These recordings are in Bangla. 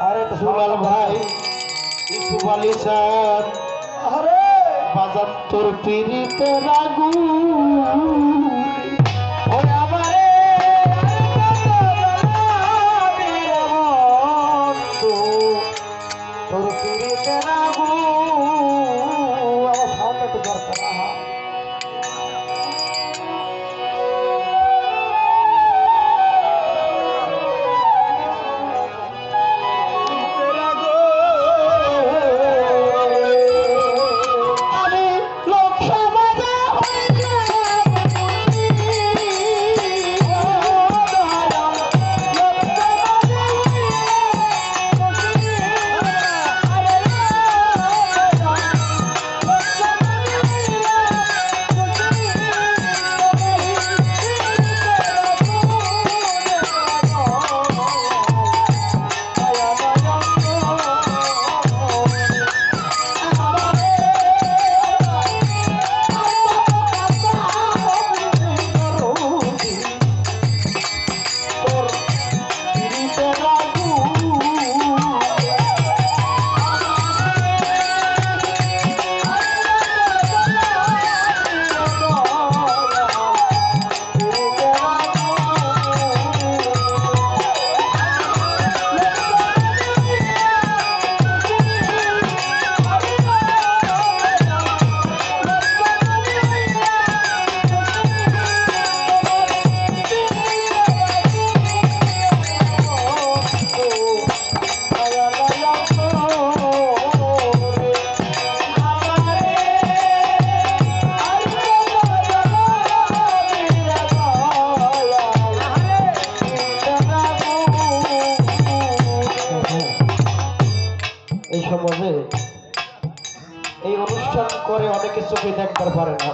আরে সুলাল ভাই। ইসুফ আলী স্যার। আরে! বাজার তোর পিড়িতে রাগু।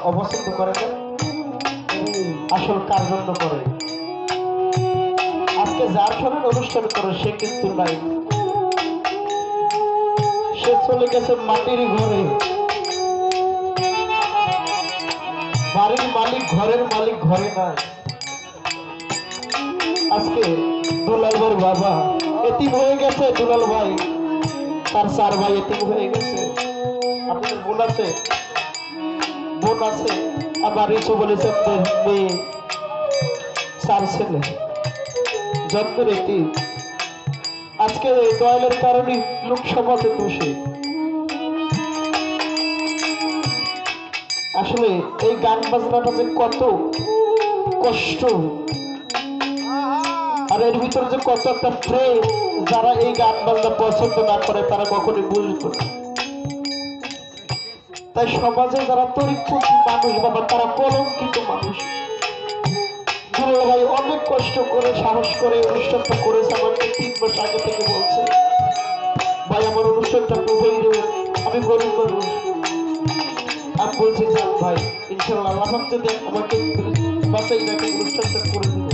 অপছন্দ করে আসল কার জন্য করে। আজকে যার সঙ্গে অনুষ্ঠান করে, সে কিন্তু নাই। সে চলে গেছে মাটির ঘরে। বাড়ির মালিক, ঘরের মালিক ঘরে নাই। আজকে দুলাল ভাইয়ের বাবা এতিম হয়ে গেছে, দুলাল ভাই। তার চার ভাই এতিম হয়ে গেছে। আপনাদের বোন আছে? বোন আছে। আবার ইসু বলেছে মেয়ে চার ছেলে। জন্মের একটি আজকে এই দয়ালের কারণে লোকসভাতে বসে। আসলে এই গান বাজনাটা যে কত কষ্ট। আর এর ভিতরে যে কত একটা প্রেম, যারা এই গান বাজনা পছন্দ না করে, তারা কখনোই বুঝতো না। তাই সমাজে যারা তরিকপন্থী মানুষ বাবা তারা কলঙ্কিত মানুষ অনেক কষ্ট করে, সাহস করে অনুষ্ঠানটা করেছে, আমাকে তিন মাস আগে থেকে বলছে, ভাই, আমার অনুষ্ঠানটা দেবেন আমি গরিব মানুষ। আমি বলছি যাক ভাই ইনশাল্লাহ যদি আমাকে বাঁচাই রাখে অনুষ্ঠানটা করে দিবে।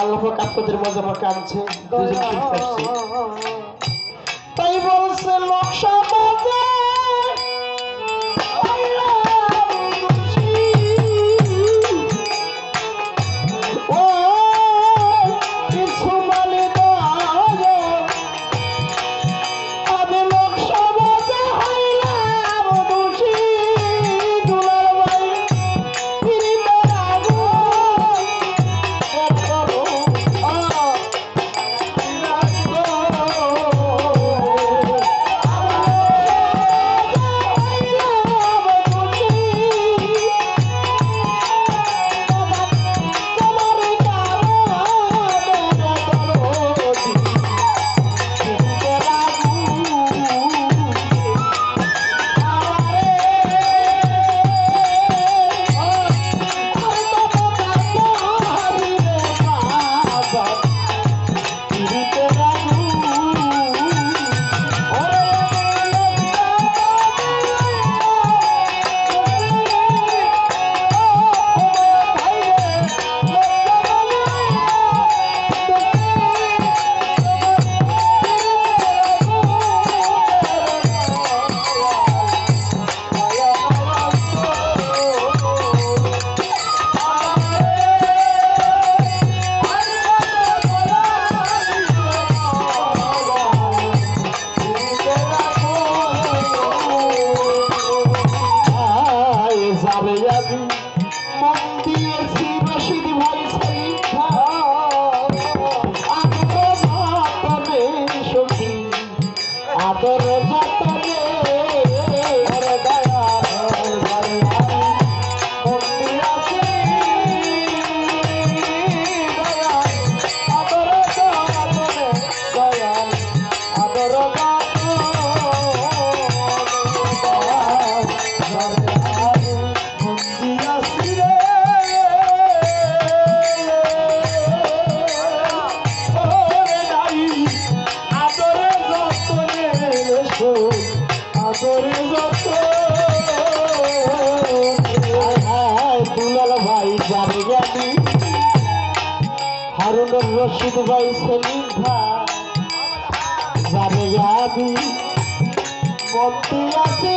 আল্লাহ আপনাদের মাঝে আমাকে আনছে তাই বলছে লোক আদরে যত। দুলাল ভাই জানে জানি হারুনুর রশিদ ভাই, সেলিম ভাই জানে জানি মন্দির আছে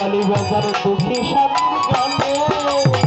আমি বাজার দুঃখী সাথে